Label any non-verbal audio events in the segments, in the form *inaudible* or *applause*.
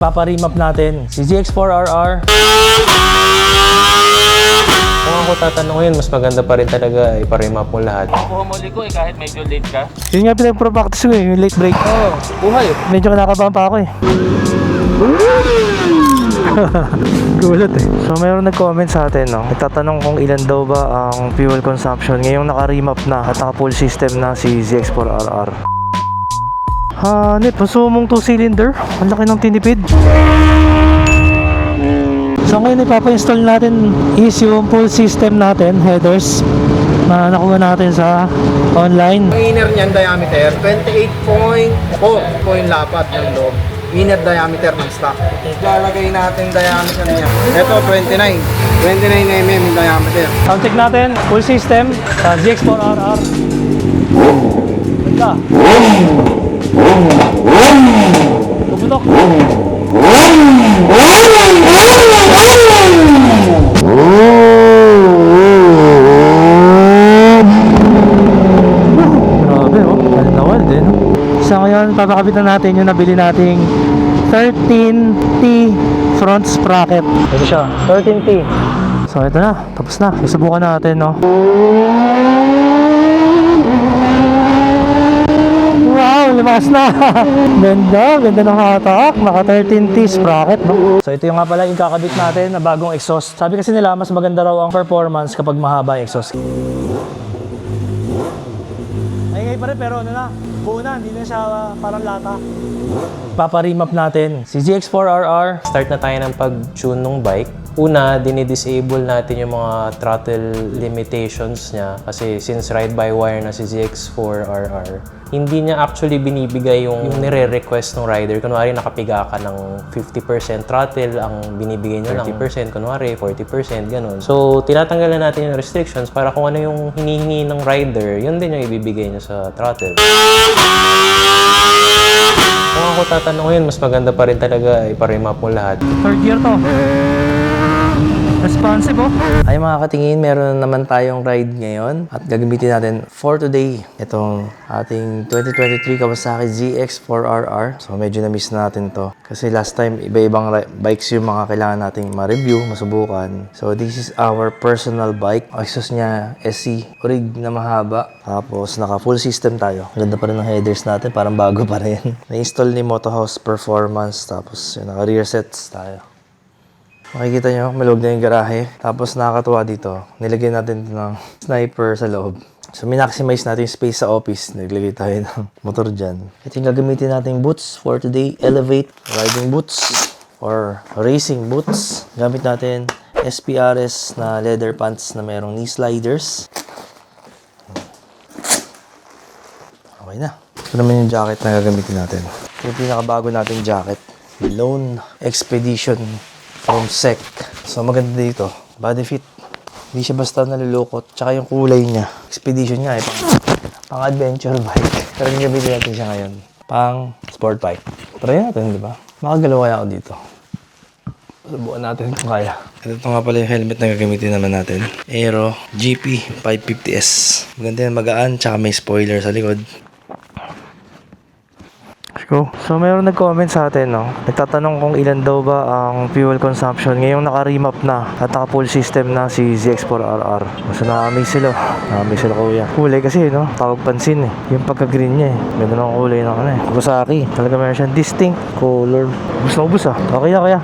Paparimap natin si ZX4RR. Kung ako tatanungin, mas maganda pa rin talaga iparimap mo lahat. Kuha mo liko eh, kahit medyo late ka. Yun nga pinag-practice ko eh, yung late break. Oo, oh, buhay. Medyo kinakabahan pa ako eh. *laughs* Gulat eh. So mayroon nag-comment sa atin, no? Nagtatanong kung ilan daw ba ang fuel consumption ngayong naka-remap na at naka-full system na si ZX4RR. Hanip, masumong 2-cylinder. Ang laki ng tinipid. So ngayon ipapa-install natin is yung full system natin, headers na nakuha natin sa online. Ang inner niyan diameter, 28.4 po yung lapat ng loob. Inner diameter ng stock. Lalagay natin diameter niya. Ito, 29. 29 mm yung diameter. Sound check natin, full system sa GX4RR. Ganda. Tubutok. Grabe oh, wild eh. no? So ngayon, papakabitan natin yung nabili nating 13T front sprocket. Ito siya, 13T. So ito na, tapos na. Susubukan natin, no? Lumakas na! *laughs* ganda, ganda ng hatak. Naka 13T sprocket, no? So ito yung nga pala yung kakabit natin na bagong exhaust. Sabi kasi nila, mas maganda raw ang performance kapag mahaba yung exhaust. Ay, ngayon pa rin, pero ano na, buo na, hindi na siya ah, parang lata. Paparimap natin si ZX4RR. Start na tayo ng pag-tune ng bike. Una, dinidisable natin yung mga throttle limitations niya kasi since ride-by-wire na si ZX4RR, hindi niya actually binibigay yung, yung nire-request ng rider. Kunwari, nakapiga ka ng 50% throttle, ang binibigay niya 30%, kunwari 40%, ganun. So, tinatanggalan natin yung restrictions para kung ano yung hinihingi ng rider, yun din yung ibibigay niya sa throttle. Kung ako tatanungin, mas maganda pa rin talaga iparimap mo lahat. Third year to. Responsive oh. Ay mga katingin, meron na naman tayong ride ngayon at gagamitin natin for today itong ating 2023 Kawasaki ZX4RR. So medyo na-miss natin to kasi last time iba-ibang bikes yung mga kailangan nating ma-review, masubukan. So this is our personal bike. Exhaust niya SC, rig na mahaba. Tapos naka full system tayo. Ganda pa rin ng headers natin, parang bago pa rin. *laughs* Na-install ni Motohouse Performance tapos yun, naka rear sets tayo. Makikita nyo, malog na yung garahe. Tapos nakakatuwa dito, nilagyan natin ito ng sniper sa loob. So, minaximize natin yung space sa office. Naglagay tayo *laughs* ng motor dyan. Ito yung gagamitin nating boots for today. Elevate riding boots or racing boots. Gamit natin SPRS na leather pants na mayroong knee sliders. Okay na. Ito naman yung jacket na gagamitin natin. Ito yung pinakabago nating jacket. Lone Expedition from SEC. So maganda dito. Body fit. Hindi siya basta nalulukot. Tsaka yung kulay niya. Expedition niya eh. Pang, pang adventure *laughs* bike. Pero gagamitin natin siya ngayon. Pang sport bike. Try natin, di ba? Makagalaw kaya ako dito. Subukan natin kung kaya. Ito nga pala yung helmet na gagamitin naman natin. Aero GP 550S. Maganda yan, magaan, tsaka may spoiler sa likod. Let's go. So mayroon nag-comment sa atin, no? Nagtatanong kung ilan daw ba ang fuel consumption ngayong naka-remap na at naka-full system na si ZX4RR. So na-amaze sila. Na-amaze sila kuya. Kulay kasi, no? Tawag pansin eh. Yung pagka-green niya eh. Ganda ng kulay ng ano eh. Kawasaki. Talaga meron siyang distinct color. Ubus na ubus ah. Okay na kaya.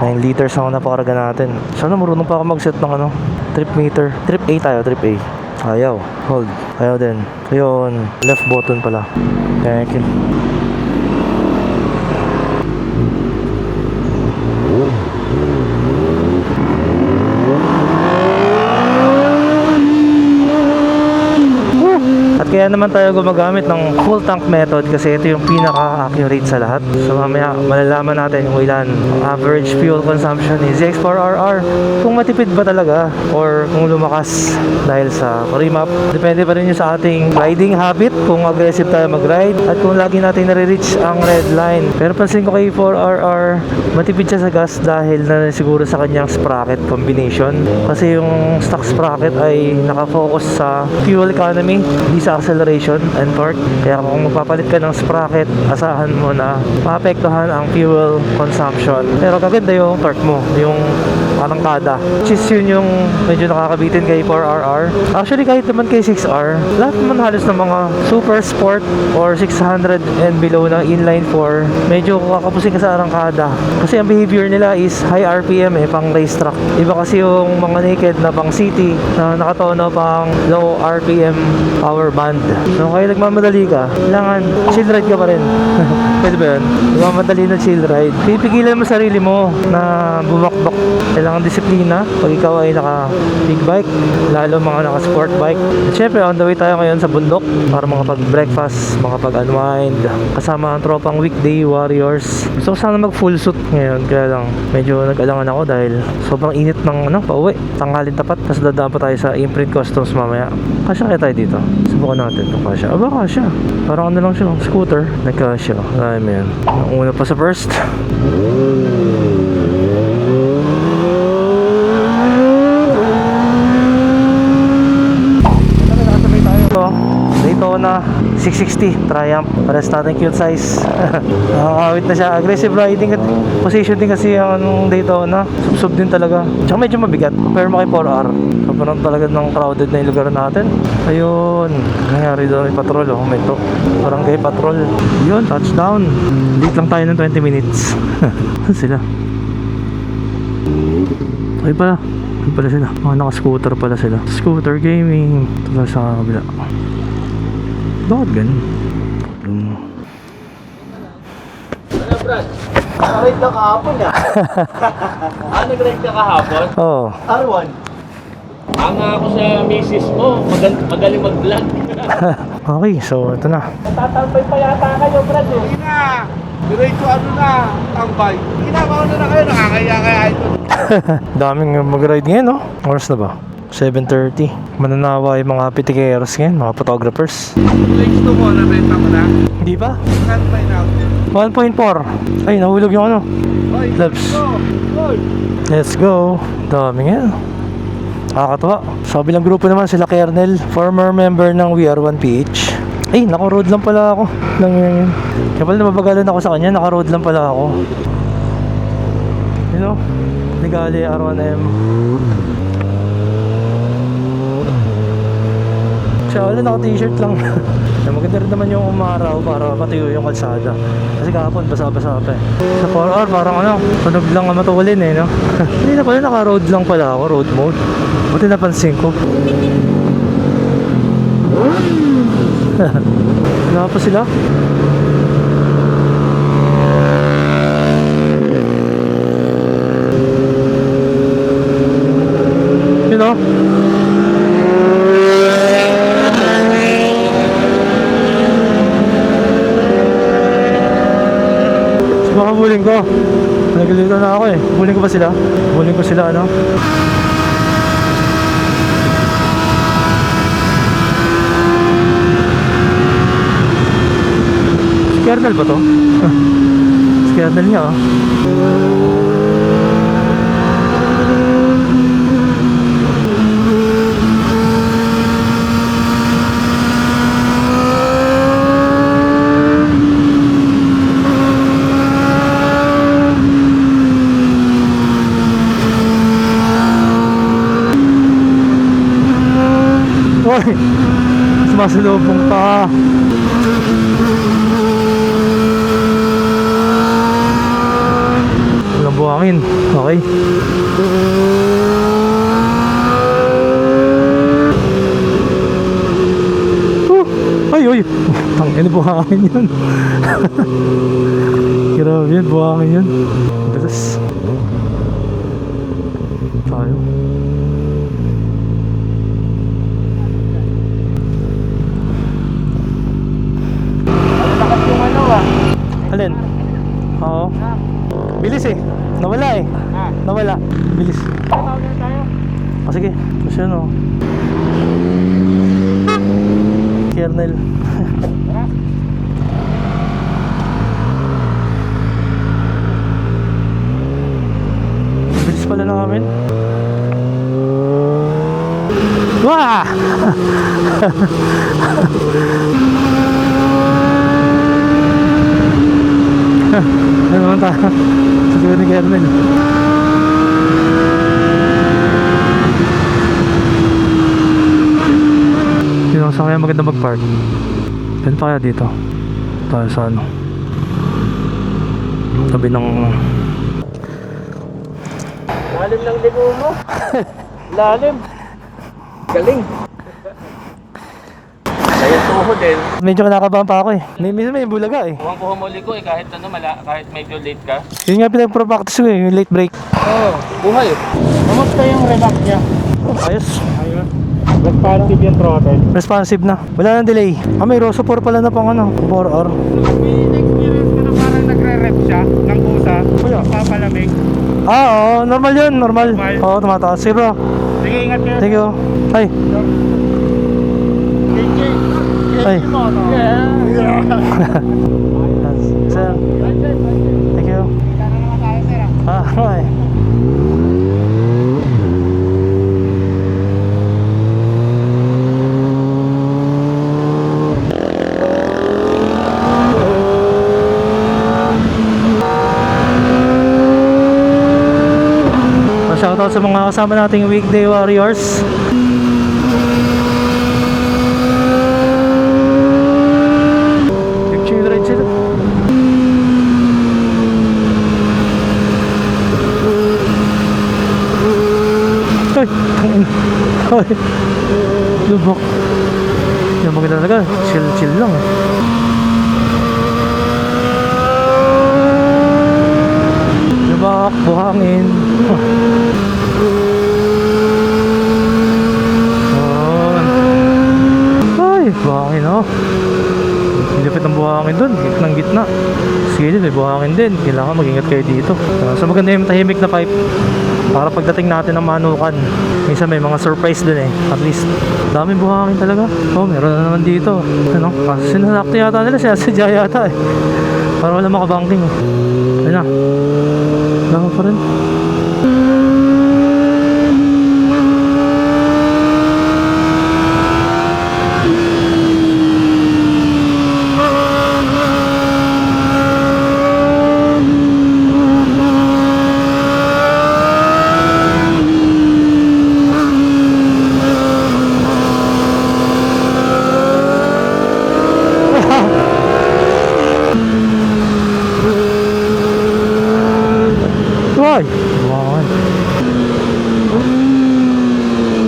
9 liters ang napakarga natin. Sana marunong pa ako mag-set ng ano, trip meter. Trip A tayo, trip A. Ayaw. Hold. Ayaw din. Ayun. Left button pala. Thank you. Kaya naman tayo gumagamit ng full tank method kasi ito yung pinaka-accurate sa lahat. So mamaya malalaman natin kung ilan average fuel consumption ni ZX4RR. Kung matipid ba talaga or kung lumakas dahil sa remap. Depende pa rin yun sa ating riding habit kung aggressive tayo mag-ride at kung lagi natin nare-reach ang red line. Pero pansin ko kay 4RR, matipid siya sa gas dahil na siguro sa kanyang sprocket combination. Kasi yung stock sprocket ay nakafocus sa fuel economy, hindi sa acceleration acceleration and torque. Kaya kung magpapalit ka ng sprocket, asahan mo na maapektuhan ang fuel consumption. Pero kaganda yung torque mo, yung arangkada. Which is yun yung medyo nakakabitin kay 4RR. Actually, kahit naman kay 6R, lahat naman halos ng mga super sport or 600 and below na inline 4, medyo kakapusin ka sa arangkada. Kasi ang behavior nila is high RPM eh, pang racetrack. Iba kasi yung mga naked na pang city na nakatono pang low RPM power band. So, kaya nagmamadali ka, kailangan chill ride ka pa rin. *laughs* Pwede ba yun? Nagmamadali na chill ride. Pipigilan mo sarili mo na bumakbak. Kailangan disiplina pag ikaw ay naka big bike, lalo mga naka sport bike. At syempre, on the way tayo ngayon sa bundok para makapag-breakfast, makapag-unwind, kasama ang tropang weekday warriors. Gusto ko sana mag full suit ngayon, kaya lang medyo nag-alangan ako dahil sobrang init ng ano, pauwi. Tanghalin tapat, tapos dadaan pa tayo sa imprint customs mamaya. Kasya kaya tayo dito. Subukan natin kung kasya. Aba, kasya. Parang ano lang siya, scooter. Nagkasya. Man. Ang una pa sa first. Ito, Daytona 660 Triumph. Pares natin cute size. *laughs* Nakakawit na siya. Aggressive riding at position din kasi ang anong Daytona. Subsub din talaga. Tsaka medyo mabigat. Pero kay 4R Sobrang talaga ng crowded na yung lugar natin. Ayun. Nangyari doon? May patrol oh. May to. Barangay patrol. Yun touchdown. Late lang tayo ng 20 minutes. *laughs* Sila? Ay pala. Pala sila. Mga naka-scooter pala sila. Scooter gaming. Pala sa kabila Bakit ganun? Hmm. Ano, Brad? Nag-ride ka kahapon ah. *laughs* ah, nag-ride ka kahapon? Oo R1. Anga ako sa misis mo. Magal magaling mag-vlog. *laughs* Okay so ito na Tatambay pa yata kayo, Brad eh. Hindi na. Diretso ano na, tambay. Ginagawa na na kayo, nakakaya kaya ito. *laughs* Daming mag-ride ngayon no? Oras na ba? 7.30 Mananawa yung mga pitikeros ngayon Mga photographers Next to mo, nabenta mo na. Hindi pa? Saan pa yun out? 1.4 Ay nahulog yung ano! Hoy! Let's go Dami ngayon Nakakatawa Sa kabilang grupo naman sila Kernel Former member ng VR1PH Ay naka-road lang pala ako Lang yun Kaya pala nababagalan ako sa kanya Naka-road lang pala ako You know Ligali R1M Siya. Wala naka-t-shirt lang. Na *laughs* Maganda rin naman yung umaraw para patuyo yung kalsada. Kasi kahapon basa-basa pa eh. Sa 4R parang ano Tunog lang ang matulin eh no? *laughs* Hindi na pala naka-road lang pala ako Road mode. Buti napansin ko. *laughs* Wala pa sila. You know ko. Nagalito na ako eh. Buling ko ba sila? Buling ko sila ano? Si Kernel ba to? *laughs* si niya oh. Sumasalubong pa. Walang buhangin. Okay. Oh, ay, ay. *laughs* Tangin buhangin yun. *laughs* Grabe yun, buhangin yun. Bilis. Tayo. Alin? Oo. Bilis eh. Nawala eh. Nawala. Bilis. O sige. Kasi ano. Kernel. *laughs* Bilis pala namin. Wah! *laughs* ano naman tayo? Siguro ni Kermen. Sino sa kaya maganda mag-park? Saan pa kaya dito? Tayo sa ano? Sabi ng Lalim ng libo mo. *laughs* Lalim. Galing. Tuhod din. Medyo kinakabahan pa ako eh. May, minsan may bulaga eh. Huwag ko humuli ko eh, kahit ano, mala, kahit medyo late ka. Yun nga pinag-practice ko eh, yung late break. Oo, oh, buhay. Kamusta yung relax niya? Ayos. Ayun. Responsive yung throttle. Responsive na. Wala nang delay. Ah, may Rosso 4 pala na pang ano, 4R. May experience ko na parang nagre-rep siya ng kusa. Kuya. Papalamig. Ah, oo. Normal yun, normal. Normal. Oo, tumataas. Sige bro. Sige, ingat kayo. Thank you. Ay. Ay. Sir. Thank you. Ah, okay. Shoutout sa mga kasama nating weekday warriors. Nag-chill ride sila. Ay, tangin. Ay, lubok. Yung maganda talaga, chill-chill lang eh. Lubak, buhangin. Ay, buhangin oh. Lipit ng buhangin dun, gitnang gitna. Sige, may buhangin din. Kailangan mag-ingat kayo dito. Uh, so maganda yung tahimik na pipe. Para pagdating natin ng manukan, minsan may mga surprise dun eh. At least, daming buhangin talaga. Oh, meron na naman dito. Ano? Kasi sinasakto yata nila, sinasadya yata eh. Para wala makabangking eh. Ayun na. Wala pa rin. Ay! Buhangin.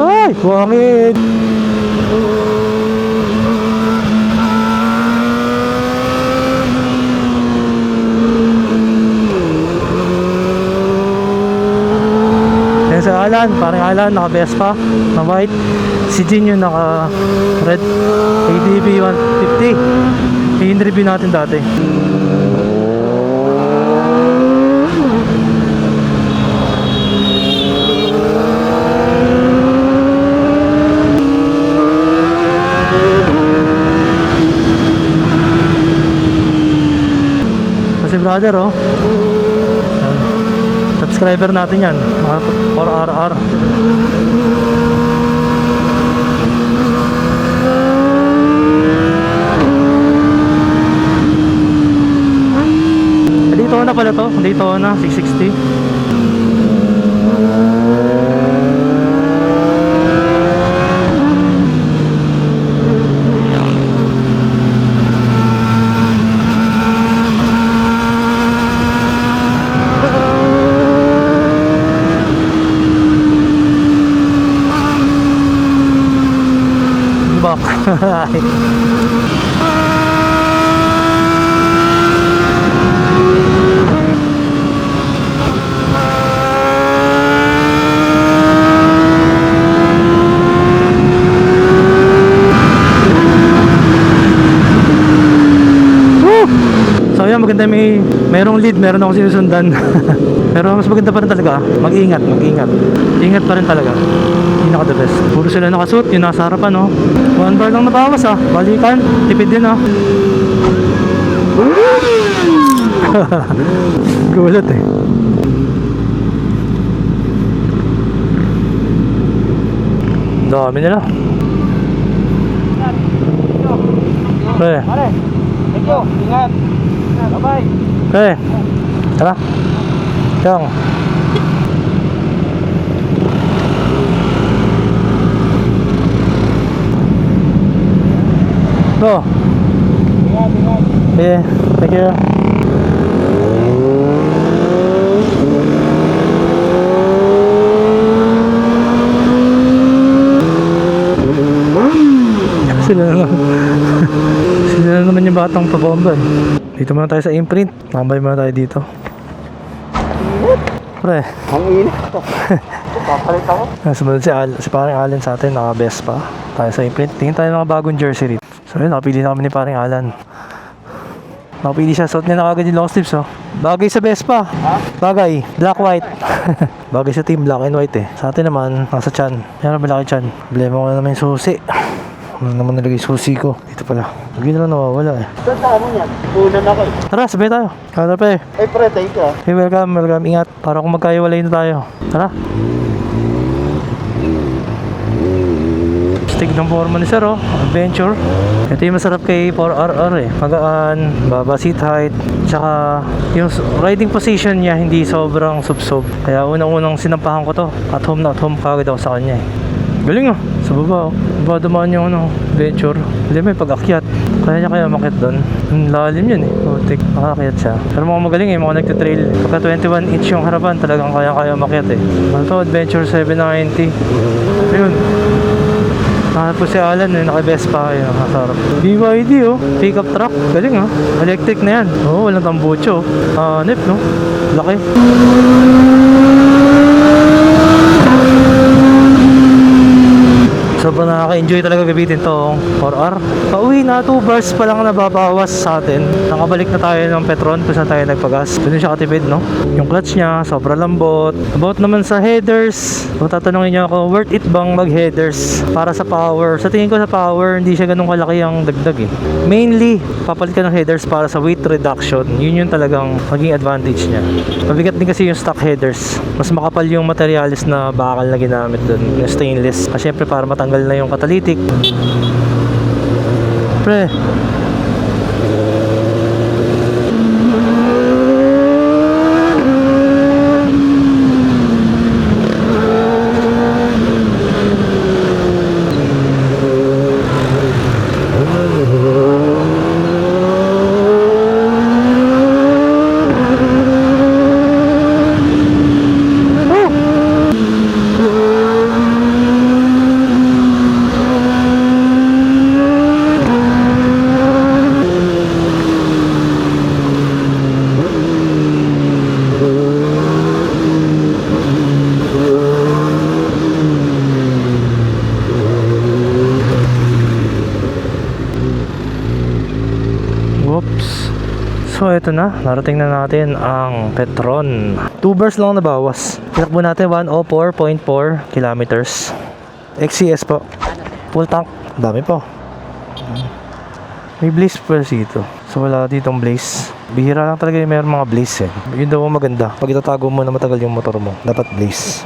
Ay! Buhangin! Yan si Alan, parang Alan, naka Vespa, na white. Si Jin yung naka red ADB 150. Yung review natin dati. Kasi brother oh. Subscriber natin yan. Mga 4RR. Dito na pala to. Dito na 660. Bak. Woo! So yan, maganda may merong lead, meron ako sinusundan. *laughs* Pero mas maganda pa rin talaga, mag-ingat, mag-ingat. Ingat pa rin talaga. Pinaka the best. Puro sila nakasuot, yung nasa harapan, no? One bar lang nabawas, ah. Balikan, tipid din, ah. *laughs* Gulat, eh. Dami nila. Pre, Pare, thank you. Ingat. Bye-bye. Pre. Tara. Yang. Go. Yeah, thank you. Sila na naman. *laughs* Sila na naman yung batang pabomba eh. Dito muna tayo sa imprint. Tambay muna tayo dito. Pre, Ang init to. *laughs* Papalit ako. sumunod si, Al, si paring Alan sa atin, naka Vespa. Tayo sa imprint. Tingin tayo ng mga bagong jersey rito. So yun, nakapili na kami ni paring Alan. Nakapili siya, suot niya na agad yung long sleeves oh. Bagay sa Vespa. Bagay, black white. *laughs* Bagay sa team black and white eh. Sa atin naman, nasa chan. Yan ang malaki chan. Problema ko na naman yung susi. Ano naman nalagay susi ko? Dito pala. Lagi na lang nawawala eh. Saan sa ano yan? Unan ako eh. Tara, sabay tayo. Kala pa eh. Eh, pre, thank you ah. Hey, welcome, welcome. Ingat. Para kung magkaiwalay na tayo. Tara. Stick ng forma ni Sir, oh. Adventure. Ito yung masarap kay 4RR eh. Magaan, baba seat height, tsaka yung riding position niya hindi sobrang subsob. Kaya unang-unang sinampahan ko to. At home na at home kagad ako sa kanya eh. Galing ah, sa baba oh. Baba dumaan yung ano, adventure. Hindi may pag-akyat. Kaya niya kaya makit doon. Ang lalim yun eh. Putik, makakyat siya. Pero mga magaling eh, mga nagtitrail. Pagka 21 inch yung harapan, talagang kaya-kaya makyat eh. Ano to, Adventure 790. Ayun. Hanap po si Alan eh, naka-Vespa yun, nakasarap. BYD oh, pickup truck. Galing ah, electric na yan. Oo, oh, walang tambucho. Ah, nip no? Laki. Sobrang nakaka-enjoy talaga gamitin tong 4R. Pauwi na, 2 bars pa lang nababawas sa atin. Nakabalik na tayo ng Petron kung saan tayo nagpagas. Doon siya katipid, no? Yung clutch niya, sobrang lambot. About naman sa headers, kung tatanungin niyo ako, worth it bang mag-headers para sa power? Sa tingin ko sa power, hindi siya ganun kalaki ang dagdag eh. Mainly, papalit ka ng headers para sa weight reduction. Yun yung talagang maging advantage niya. Mabigat din kasi yung stock headers. Mas makapal yung materialis na bakal na ginamit doon, yung stainless. Kasi syempre para matanggal na yung catalytic. Pre. So, eto na. Narating na natin ang Petron. 2 bars lang nabawas. Tinakbo natin 104.4 kilometers. XCS po. Full tank. Dami po. May blaze pa dito. So, wala ditong blaze. Bihira lang talaga yung mayroong mga blaze eh. Yun daw maganda. Pag itatago mo na matagal yung motor mo, dapat blaze.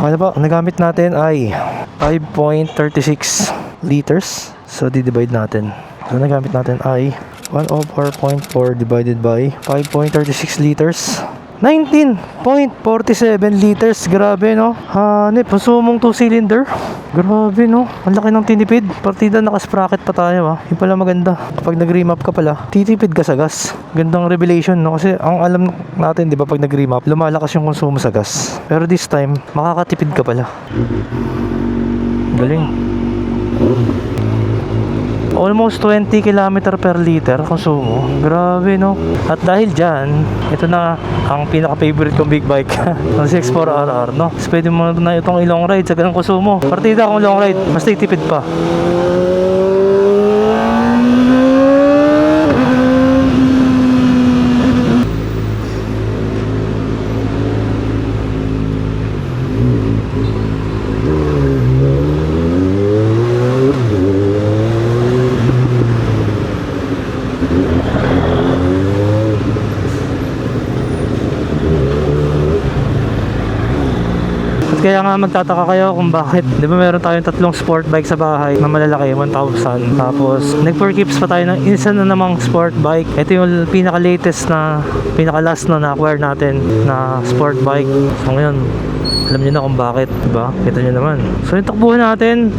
Ano po, nagamit natin ay 5.36 liters. So, di-divide natin. So, nagamit natin ay 104.4 divided by 5.36 liters. 19.47 liters. Grabe, no? Hanip, masumong 2-cylinder. Grabe, no? Ang laki ng tinipid. Partida naka-sprocket pa tayo, ha? Yung pala maganda. Kapag nag-remap ka pala, titipid ka sa gas. Gandang revelation, no? Kasi ang alam natin, di ba, pag nag-remap, lumalakas yung konsumo sa gas. Pero this time, makakatipid ka pala. Galing. Almost 20 km per liter konsumo. Grabe no. At dahil dyan, ito na ang pinaka-favorite kong big bike. *laughs* ang 64RR no. Tapos pwede mo na itong ilong ride sa ganang konsumo. Partida kung long ride, mas titipid pa. Kaya nga magtataka kayo kung bakit. Di ba meron tayong tatlong sport bike sa bahay na malalaki, 1,000. Tapos, nag-4 pa tayo ng isa na namang sport bike. Ito yung pinaka-latest na, pinaka-last na na-acquire natin na sport bike. So ngayon, alam niyo na kung bakit, di ba? Kita niyo naman. So yung takbuhan natin,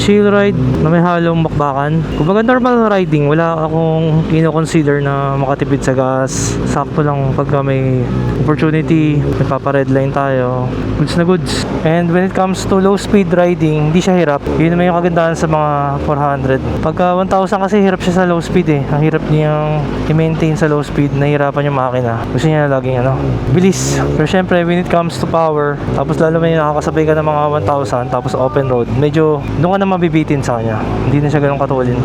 chill ride na may halong bakbakan. Kumbaga normal riding, wala akong kino-consider na makatipid sa gas. Sakto lang pagka may opportunity, nagpapa-red line tayo. Goods na goods. And when it comes to low speed riding, hindi siya hirap. Yun naman yung kagandahan sa mga 400. Pagka 1000 kasi hirap siya sa low speed eh. Ang hirap niyang i-maintain sa low speed, nahihirapan yung makina. Gusto niya laging ano, bilis. Pero syempre, when it comes to power, tapos lalo may nakakasabay ka ng mga 1000, tapos open road, medyo doon ka na mabibitin sa kanya. Hindi na siya ganun katulin.